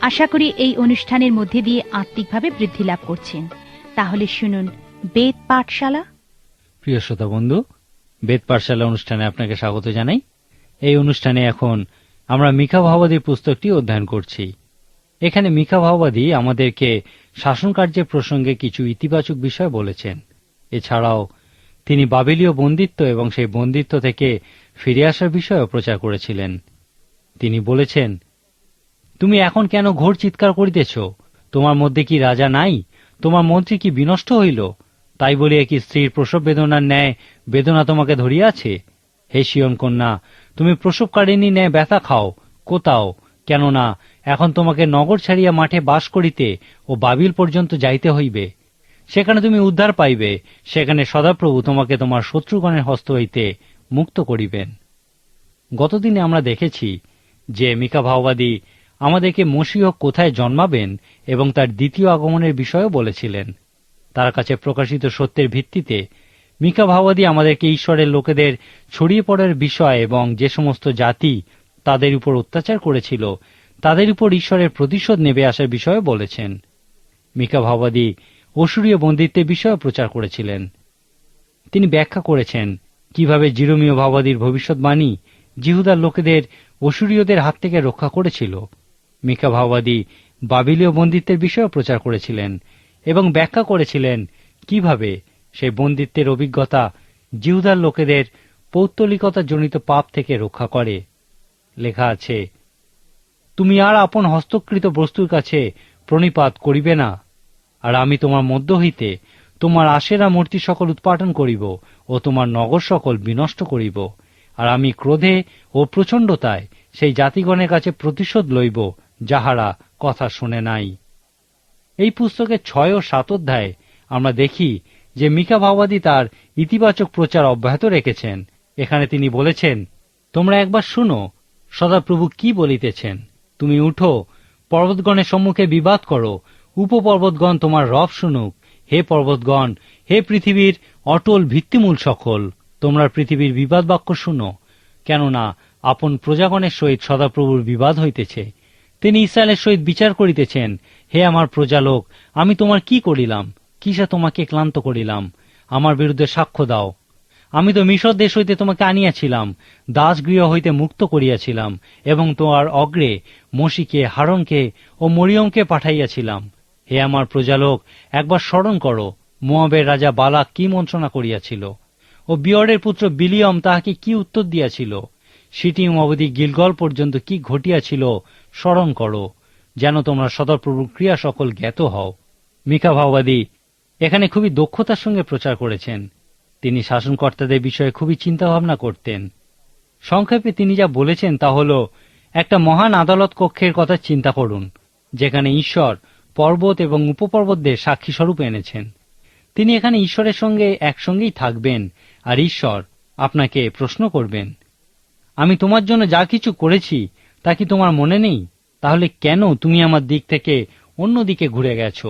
আশা করি এই অনুষ্ঠানের মধ্যে দিয়ে আত্মিকভাবে বৃদ্ধি লাভ করছেন। তাহলে শুনুন, বেদ পাঠশালা। প্রিয় শ্রোতা বন্ধু, বেদ পাঠশালা অনুষ্ঠানে আপনাকে স্বাগত জানাই। এই অনুষ্ঠানে এখন আমরা মিকা ভাওবাদীর পুস্তকটি অধ্যয়ন করছি। এখানে মিকা ভাওবাদী আমাদেরকে শাসন কার্যের প্রসঙ্গে কিছু ইতিবাচক বিষয় বলেছেন। এছাড়াও তিনি বাবিলীয় বন্দিত্ব এবং সেই বন্দিত্ব থেকে ফিরে আসার বিষয়েও প্রচার করেছিলেন। তিনি বলেছেন তুমি এখন কেন ঘোর চিৎকার করিতেছ? তোমার মধ্যে কি রাজা নাই? তোমার মন্ত্রী কি বিনষ্ট হইল? তাই বলিয়া কি স্ত্রীর প্রসব বেদনার ন্যায় বেদনা তোমাকে ধরিয়াছে? হে শিয়ন কন্যা, তুমি প্রসবকারিণী ন্যায় ব্যথা খাও কোথাও কেননা এখন তোমাকে নগর ছাড়িয়া মাঠে বাস করিতে ও বাবিল পর্যন্ত যাইতে হইবে। সেখানে তুমি উদ্ধার পাইবে, সেখানে সদাপ্রভু তোমাকে তোমার শত্রুগণের হস্ত হইতে মুক্ত করিবেন। গতদিনে আমরা দেখেছি যে মিকা ভাওবাদী আমাদেরকে মসিহ কোথায় জন্মাবেন এবং তার দ্বিতীয় আগমনের বিষয়েও বলেছিলেন। তার কাছে প্রকাশিত সত্যের ভিত্তিতে মিকা ভাওবাদী আমাদেরকে ঈশ্বরের লোকেদের ছড়িয়ে পড়ার বিষয় এবং যে সমস্ত জাতি তাদের উপর অত্যাচার করেছিল, তাদের উপর ঈশ্বরের প্রতিশোধ নেবে আসার বিষয়ে বলেছেন। মিকা ভাওবাদী অসুরীয় বন্দিত্বের বিষয়ে প্রচার করেছিলেন। তিনি ব্যাখ্যা করেছেন, কীভাবে জিরোমীয় ভাবাদীর ভবিষ্যৎবাণী জিহুদার লোকেদের অসুরীয়দের হাত থেকে রক্ষা করেছিল। মিকা ভাওবাদী বাবিলীয় বন্দিত্বের বিষয়েও প্রচার করেছিলেন এবং ব্যাখ্যা করেছিলেন কীভাবে সেই বন্দিত্বের অভিজ্ঞতা জিহুদার লোকেদের পৌত্তলিকতা জনিত পাপ থেকে রক্ষা করে। লেখা আছে, তুমি আর আপন হস্তকৃত বস্তুর কাছে প্রণিপাত করিবে না, আর আমি তোমার মধ্য হইতে তোমার আশেরা মূর্তি সকল উৎপাটন করিব ও তোমার নগর সকল বিনষ্ট করিব, আর আমি ক্রোধে ও প্রচণ্ডতায় সেই জাতিগণের কাছে প্রতিশোধ লইব যাহারা কথা শুনে নাই। এই পুস্তকের ছয় ও সাত অধ্যায়ে আমরা দেখি যে মিকা ভাওবাদী তার ইতিবাচক প্রচার অব্যাহত রেখেছেন। এখানে তিনি বলেছেন, তোমরা একবার শুনো, সদাপ্রভু কি বলিতেছেন? তুমি উঠো, পর্বতগণের সম্মুখে বিবাদ করো, উপপর্বতগণ তোমার রব শুনুক। হে পর্বতগণ, হে পৃথিবীর অটল ভিত্তিমূল সকল, তোমরা পৃথিবীর বিবাদ বাক্য শুনো, কেননা আপন প্রজাগণের সহিত সদাপ্রভুর বিবাদ হইতেছে। তিনি ইসরায়েলের সহিত বিচার করিতেছেন। হে আমার প্রজালোক, আমি তোমার কি করিলাম? কিসে তোমাকে ক্লান্ত করিলাম? আমার বিরুদ্ধে সাক্ষ্য দাও। আমি তো মিশর দেশ হইতে তোমাকে আনিয়াছিলাম, দাসগৃহ হইতে মুক্ত করিয়াছিলাম, এবং তোমার অগ্রে মসিকে হারনকে ও মরিয়মকে পাঠাইয়াছিলাম। হে আমার প্রজালোক, একবার স্মরণ করো, মোয়াবের রাজা বালাক কি মন্ত্রণা করিয়াছিল? ও বিয়রের পুত্র বিলিয়ম তাহাকে কি উত্তর দিয়াছিল? সিটিম অবধি গিলগল পর্যন্ত কি ঘটিয়াছিল স্মরণ করো। যেন তোমরা সদরপ্রভুর ক্রিয়া সকল জ্ঞাত হও। মিকা ভাওবাদী, এখানে খুবই দক্ষতার সঙ্গে প্রচার করেছেন। তিনি শাসনকর্তাদের বিষয়ে খুবই চিন্তাভাবনা করতেন। সংক্ষেপে তিনি যা বলেছেন তা হল, একটা মহান আদালত কক্ষের কথা চিন্তা করুন, যেখানে ঈশ্বর পর্বত এবং উপপর্বতদের সাক্ষী স্বরূপ এনেছেন। তিনি এখানে ঈশ্বরের সঙ্গে একসঙ্গেই থাকবেন, আর ঈশ্বর আপনাকে প্রশ্ন করবেন। আমি তোমার জন্য যা কিছু করেছি, তা কি তোমার মনে নেই? তাহলে কেন তুমি আমার দিক থেকে অন্য দিকে ঘুরে গেছ?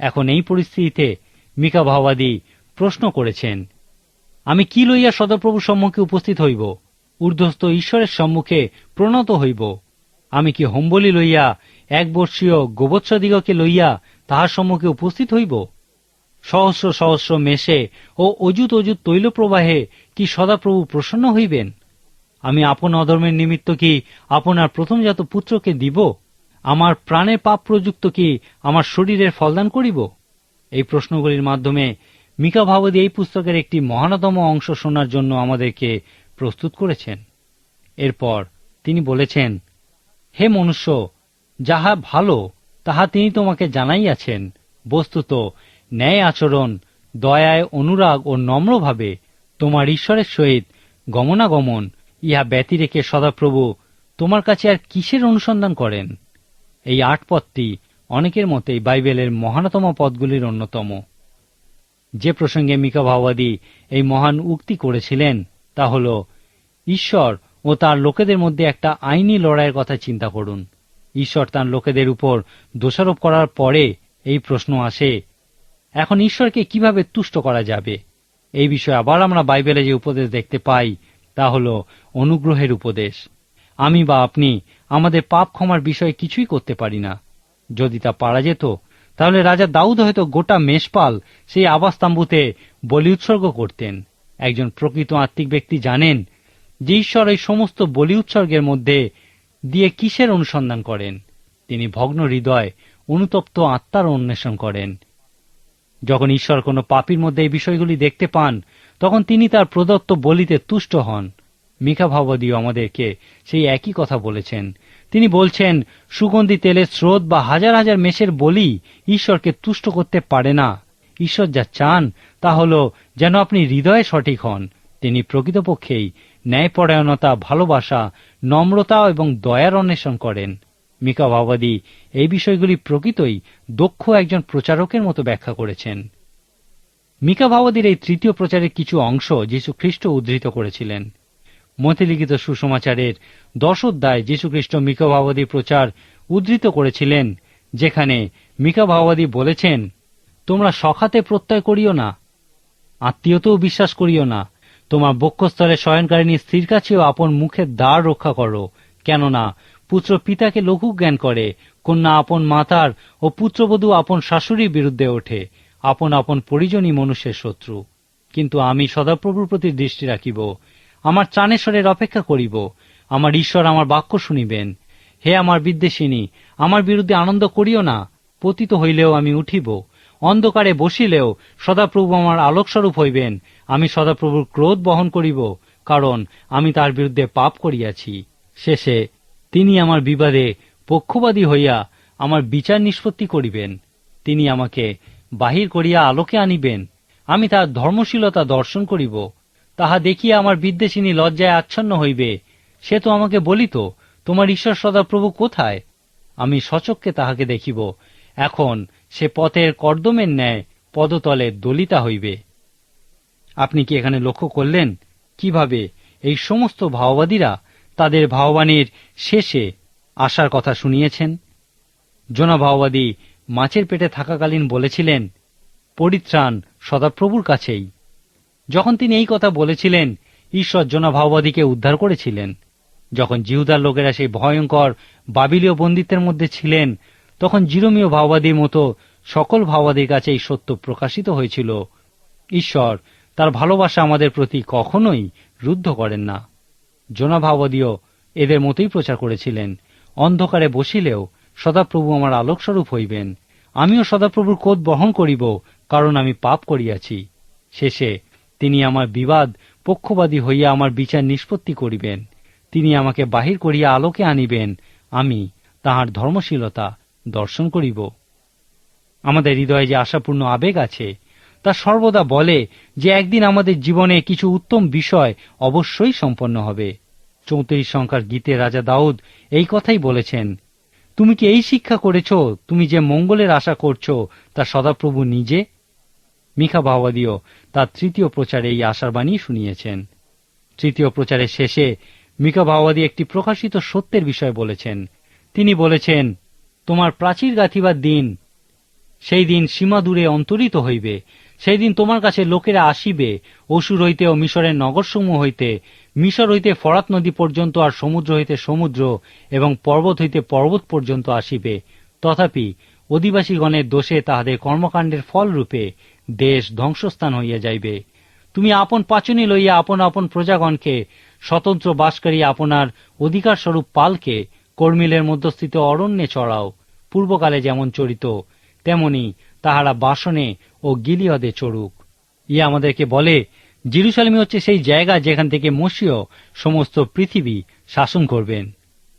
এখন এই পরিস্থিতিতে মিকা ভাওবাদী প্রশ্ন করেছেন, আমি কি লইয়া সদপ্রভুর সম্মুখে উপস্থিত হইব? ঊর্ধ্বস্থ ঈশ্বরের সম্মুখে প্রণত হইব? আমি কি হোমবলি লইয়া এক বর্ষীয় গোবৎসদিগকে লইয়া তাহার সম্মুখে উপস্থিত হইব? সহস্র সহস্র মেশে ও অযুত অযুত তৈল প্রবাহে কি সদাপ্রভু প্রসন্ন হইবেন? আমি আপন অধর্মের নিমিত্ত কি আপনার প্রথমজাত পুত্রকে দিব? আমার প্রাণে পাপ প্রযুক্ত কি আমার শরীরের ফলদান করিব? এই প্রশ্নগুলির মাধ্যমে মিকা ভাবদী এই পুস্তকের একটি মহানতম অংশ শোনার জন্য আমাদেরকে প্রস্তুত করেছেন। এরপর তিনি বলেছেন, হে মনুষ্য, যাহা ভালো, তাহা তিনি তোমাকে জানাইয়াছেন। বস্তুত ন্যায় আচরণ, দয়ায় অনুরাগ ও নম্রভাবে তোমার ঈশ্বরের সহিত গমনাগমন ইহা ব্যতি রেখে সদাপ্রভু, তোমার কাছে আর কিসের অনুসন্ধান করেন? এই আট পদটি অনেকের মতেই বাইবেলের মহানতম পদগুলির অন্যতম। যে প্রসঙ্গে মিকা ভাওবাদী এই মহান উক্তি করেছিলেন, তা হল, ঈশ্বর ও তার লোকেদের মধ্যে একটা আইনি লড়াইয়ের কথা চিন্তা করুন। ঈশ্বর তার লোকেদের উপর দোষারোপ করার পরে এই প্রশ্ন আসে, এখন ঈশ্বরকে কীভাবে তুষ্ট করা যাবে? এই বিষয়ে আবার আমরা বাইবেলে যে উপদেশ দেখতে পাই তা হল অনুগ্রহের উপদেশ। আমি বা আপনি আমাদের পাপ ক্ষমার বিষয়ে কিছুই করতে পারি না। যদি তা পারা যেত, তাহলে রাজা দাউদ হয়তো গোটা মেষপাল সেই আবাস তাম্বুতে বলি উৎসর্গ করতেন। একজন প্রকৃত আত্মিক ব্যক্তি জানেন যে ঈশ্বর এই সমস্ত বলি উৎসর্গের মধ্যে দিয়ে কিসের অনুসন্ধান করেন। তিনি ভগ্ন হৃদয় অনুতপ্ত আত্মার অন্বেষণ করেন। যখন ঈশ্বর কোনো পাপীর মধ্যে এই বিষয়গুলি দেখতে পান, তখন তিনি তার প্রদত্ত বলিতে তুষ্ট হন। মিকা ভাবদীয় আমাদেরকে সেই একই কথা বলেছেন। তিনি বলছেন, সুগন্ধি তেলের স্রোত বা হাজার হাজার মেষের বলি ঈশ্বরকে তুষ্ট করতে পারে না। ঈশ্বর যা চান, তা হল যেন আপনি হৃদয়ে সঠিক হন। তিনি প্রকৃতপক্ষেই ন্যায়পরায়ণতা, ভালোবাসা, নম্রতা এবং দয়ার অন্বেষণ করেন। মিকা ভাবাদী এই বিষয়গুলি প্রকৃতই দক্ষ একজন প্রচারকের মতো ব্যাখ্যা করেছেন। মিকা ভাবাদীর এই তৃতীয় প্রচারের কিছু অংশ যীশু খ্রিস্ট উদ্ধৃত করেছিলেন। মতিলিখিত সুসমাচারের দশ অধ্যায় যীশুখ্রিস্ট মিকা ভাবাদীর প্রচার উদ্ধৃত করেছিলেন, যেখানে মিকা বলেছেন, তোমরা সখাতে প্রত্যয় করিও না, আত্মীয়তেও বিশ্বাস করিও না, তোমার বক্ষস্থলে শয়নকারিণী স্ত্রীর কাছেও আপন মুখের দ্বার রক্ষা করো, কেননা পুত্র পিতাকে লঘু জ্ঞান করে, কন্যা আপন মাতার ও পুত্রবধূ আপন শাশুড়ির বিরুদ্ধে ওঠে, আপন আপন পরিজনই মনুষ্যের শত্রু। কিন্তু আমি সদাপ্রভুর প্রতি দৃষ্টি রাখিব, আমার চানেশ্বরের অপেক্ষা করিব, আমার ঈশ্বর আমার বাক্য শুনিবেন। হে আমার বিদ্বেষিনী, আমার বিরুদ্ধে আনন্দ করিও না, পতিত হইলেও আমি উঠিব, অন্ধকারে বসিলেও সদাপ্রভু আমার আলোকস্বরূপ হইবেন, আমি সদাপ্রভুর ক্রোধ বহন করিব, কারণ আমি তার বিরুদ্ধে পাপ করিয়াছি। শেষে তিনি আমার বিবাদে পক্ষবাদী হইয়া আমার বিচার নিষ্পত্তি করিবেন। তিনি আমাকে বাহির করিয়া আলোকে আনিবেন। আমি তার ধর্মশীলতা দর্শন করিব। তাহা দেখিয়া আমার বিদ্বেষিনী লজ্জায় আচ্ছন্ন হইবে। সে তো আমাকে বলিত, তোমার ঈশ্বর সদাপ্রভু কোথায়? আমি সচককে তাহাকে দেখিব। এখন সে পথের কর্দমের ন্যায় পদতলে দলিতা হইবে। আপনি কি এখানে লক্ষ্য করলেন? কীভাবে এই সমস্ত ভাওবাদীরা তাদের ভাওবাণীর শেষে আসার কথা শুনিয়েছেন। জোনা ভাওবাদী মাছের পেটে থাকাকালীন বলেছিলেন, পরিত্রাণ সদাপ্রভুর কাছেই। যখন তিনি এই কথা বলেছিলেন, ঈশ্বর জোনা ভাওবাদীকে উদ্ধার করেছিলেন। যখন জিহুদার লোকেরা সেই ভয়ঙ্কর বাবিলীয় বন্দিত্বের মধ্যে ছিলেন, তখন জিরোমীয় ভাওবাদীর মতো সকল ভাওবাদীর কাছে এই সত্য প্রকাশিত হয়েছিল। ঈশ্বর তার ভালোবাসা আমাদের প্রতি কখনোই রুদ্ধ করেন না। জোনা ভাওবাদীও এদের মতোই প্রচার করেছিলেন। অন্ধকারে বসিলেও সদাপ্রভু আমার আলোকস্বরূপ হইবেন। আমিও সদাপ্রভুর কোদ বহন করিব, কারণ আমি পাপ করিয়াছি। শেষে তিনি আমার বিবাদ পক্ষবাদী হইয়া আমার বিচার নিষ্পত্তি করিবেন। তিনি আমাকে বাহির করিয়া আলোকে আনিবেন। আমি তাহার ধর্মশীলতা দর্শন করিব। আমাদের হৃদয়ে যে আশাপূর্ণ আবেগ আছে তা সর্বদা বলে যে একদিন আমাদের জীবনে কিছু উত্তম বিষয় অবশ্যই সম্পন্ন হবে। চৌত্রিশ সংখ্যার গীতে রাজা দাউদ এই কথাই বলেছেন, তুমি কি এই শিক্ষা করেছ? তুমি যে মঙ্গলের আশা করছ, তা সদাপ্রভু নিজে? মিখা ভাওয়াদিও তার তৃতীয় প্রচারে এই আশার বাণী শুনিয়েছেন। তৃতীয় প্রচারের শেষে মিকা ভাওয়াদি একটি প্রকাশিত সত্যের বিষয় বলেছেন। তিনি বলেছেন, তোমার প্রাচীর গাঁথিবার দিন, সেই দিন সীমা দূরে অন্তরিত হইবে। সেই দিন তোমার কাছে লোকেরা আসিবে, অসুর হইতে ও মিশরের নগরসমূহ হইতে। মিশর হইতে ফরাত নদী পর্যন্ত আর সমুদ্র হইতে সমুদ্র এবং পর্বত হইতে পর্বত পর্যন্ত আসিবে। তথাপি অধিবাসীগণের দোষে তাহাদের কর্মকাণ্ডের ফলরূপে দেশ ধ্বংসস্থান হইয়া যাইবে। তুমি আপন পাচনি লইয়া আপন আপন প্রজাগণকে, স্বতন্ত্র বাসকারী আপনার অধিকার স্বরূপ পালকে, কর্মিলের মধ্যস্থিত অরণ্যে চড়াও। পূর্বকালে যেমন চরিত তেমনি তাহারা বাসনে ও গিলিয়দে চড়ুক। ইয়ে আমাদেরকে বলে জিরুসালামি হচ্ছে সেই জায়গা যেখান থেকে মসিও সমস্ত পৃথিবী শাসন করবেন।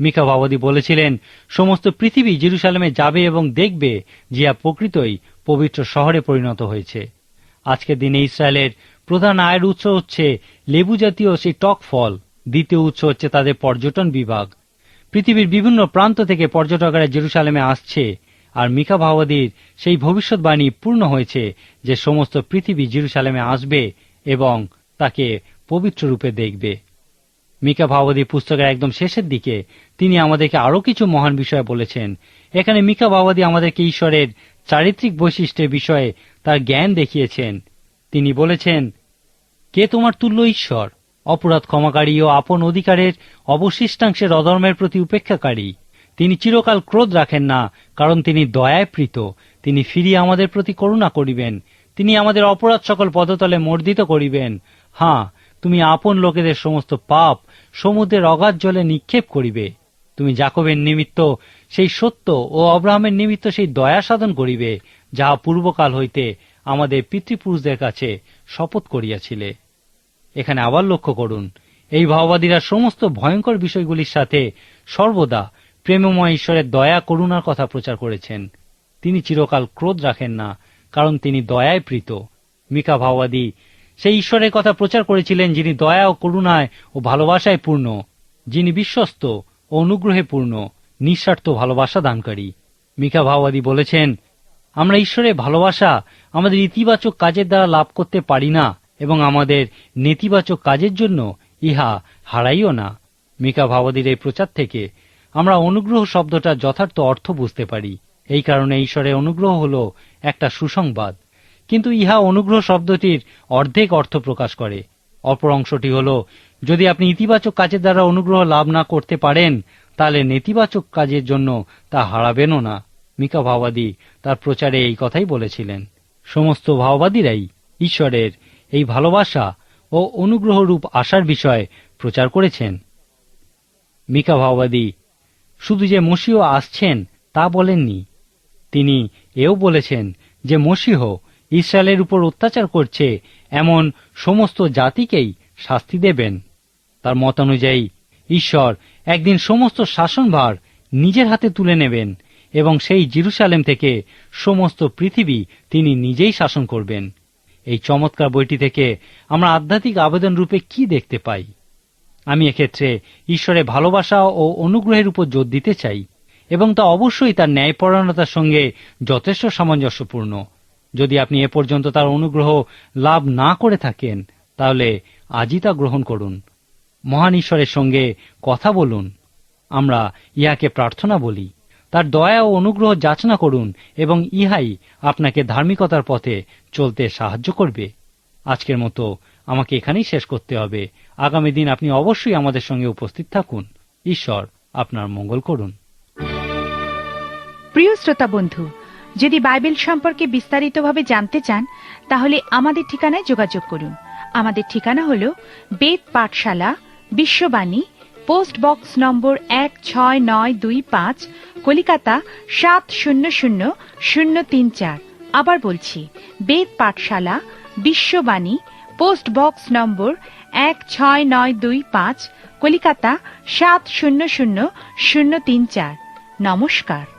মিকা বাবাদি বলেছিলেন, সমস্ত পৃথিবী জিরুসালামে যাবে এবং দেখবে জিয়া প্রকৃতই পবিত্র শহরে পরিণত হয়েছে। আজকের দিনে ইসরায়েলের প্রধান আয়ের উৎস হচ্ছে লেবু জাতীয় সেই টক ফল। দ্বিতীয় উৎস হচ্ছে তাদের পর্যটন বিভাগ। পৃথিবীর বিভিন্ন প্রান্ত থেকে পর্যটকেরা জেরুসালেমে আসছে। আর মিকা ভাওয়াদির সেই ভবিষ্যৎবাণী পূর্ণ হয়েছে যে সমস্ত পৃথিবী জেরুসালেমে আসবে এবং তাকে পবিত্র রূপে দেখবে। মিকা ভাওয়াদি পুস্তকের একদম শেষের দিকে তিনি আমাদেরকে আরও কিছু মহান বিষয় বলেছেন। এখানে মিকা ভাওয়াদি আমাদেরকে ঈশ্বরের চারিত্রিক বৈশিষ্ট্যের বিষয়ে তার জ্ঞান দেখিয়েছেন। তিনি বলেছেন, কে তোমার তুল্য ঈশ্বর? অপরাধ ক্ষমাকারী ও আপন অধিকারের অবশিষ্টাংশের অধর্মের প্রতি উপেক্ষাকারী। তিনি চিরকাল ক্রোধ রাখেন না, কারণ তিনি দয়ায় প্রীত। তিনি ফিরিয়ে আমাদের প্রতি করুণা করিবেন। তিনি আমাদের অপরাধ সকল পদতলে মর্দিত করিবেন। হাঁ, তুমি আপন লোকেদের সমস্ত পাপ সমুদ্রের অগাধ জলে নিক্ষেপ করিবে। তুমি জাকবের নিমিত্ত সেই সত্য ও অব্রাহামের নিমিত্ত সেই দয়া সাধন করিবে যাহা পূর্বকাল হইতে আমাদের পিতৃপুরুষদের কাছে শপথ করিয়াছিলে। এখানে আবার লক্ষ্য করুন, এই ভাওবাদীরা সমস্ত ভয়ঙ্কর বিষয়গুলির সাথে সর্বদা প্রেমময় ঈশ্বরের দয়া, করুণার কথা প্রচার করেছেন। তিনি চিরকাল ক্রোধ রাখেন না, কারণ তিনি দয়ায় প্রীত। মিকা ভাওবাদী সেই ঈশ্বরের কথা প্রচার করেছিলেন যিনি দয়া ও করুণায় ও ভালোবাসায় পূর্ণ, যিনি বিশ্বস্ত ও অনুগ্রহে পূর্ণ, নিঃস্বার্থ ভালোবাসা দানকারী। মিকা ভাওবাদী বলেছেন, আমরা ঈশ্বরের ভালোবাসা আমাদের ইতিবাচক কাজের দ্বারা লাভ করতে পারি না এবং আমাদের নেতিবাচক কাজের জন্য ইহা হারাইও না। মিকা ভাওয়াদির এই প্রচার থেকে আমরা অনুগ্রহ শব্দটার যথার্থ অর্থ বুঝতে পারি। এই কারণে ঈশ্বরের অনুগ্রহ হল একটা সুসংবাদ। কিন্তু ইহা অনুগ্রহ শব্দটির অর্ধেক অর্থ প্রকাশ করে। অপর অংশটি হল, যদি আপনি ইতিবাচক কাজের দ্বারা অনুগ্রহ লাভ না করতে পারেন, তাহলে নেতিবাচক কাজের জন্য তা হারাবেনও না। মিকা ভাওবাদী তার প্রচারে এই কথাই বলেছিলেন। সমস্ত ভাওবাদীরাই ঈশ্বরের এই ভালোবাসা ও অনুগ্রহ রূপ আসার বিষয়ে প্রচার করেছেন। মিকা ভাওবাদী শুধু যে মসিহ আসছেন, তা বলেননি। তিনি এও বলেছেন যে মসিহ ইসরায়েলের উপর অত্যাচার করছে, এমন সমস্ত জাতিকেই শাস্তি দেবেন। তার মতানুযায়ী ঈশ্বর একদিন সমস্ত শাসনভার নিজের হাতে তুলে নেবেন এবং সেই জিরুসালেম থেকে সমস্ত পৃথিবী তিনি নিজেই শাসন করবেন। এই চমৎকার বইটি থেকে আমরা আধ্যাত্মিক আবেদন রূপে কি দেখতে পাই? আমি এক্ষেত্রে ঈশ্বরের ভালোবাসা ও অনুগ্রহের উপর জোর দিতে চাই, এবং তা অবশ্যই তার ন্যায়পরায়ণতার সঙ্গে যথেষ্ট সামঞ্জস্যপূর্ণ। যদি আপনি এ পর্যন্ত তার অনুগ্রহ লাভ না করে থাকেন, তাহলে আজই তা গ্রহণ করুন। মহান ঈশ্বরের সঙ্গে কথা বলুন। আমরা ইহাকে প্রার্থনা বলি। তার দয়া ও অনুগ্রহ যাচনা করুন, এবং ইহাই আপনাকে ধার্মিকতার পথে চলতে সাহায্য করবে। আজকের মতো আমাকে এখানেই শেষ করতে হবে। আগামী দিন আপনি অবশ্যই আমাদের সঙ্গে উপস্থিত থাকুন। ঈশ্বর আপনার মঙ্গল করুন। প্রিয় শ্রোতা বন্ধু, যদি বাইবেল সম্পর্কে বিস্তারিতভাবে জানতে চান, তাহলে আমাদের ঠিকানায় যোগাযোগ করুন। আমাদের ঠিকানা হল বেদ পাঠশালা, বিশ্ববাণী, পোস্ট বক্স নম্বর এক ছয় নয় দুই পাঁচ, কলিকাতা সাত শূন্য শূন্য শূন্য তিন চার। আবার বলছি, বেদ পাঠশালা, বিশ্ববাণী পোস্ট বক্স নম্বর এক ছয় নয় দুই পাঁচ, কলিকাতা সাত শূন্য শূন্য শূন্য তিন চার। নমস্কার।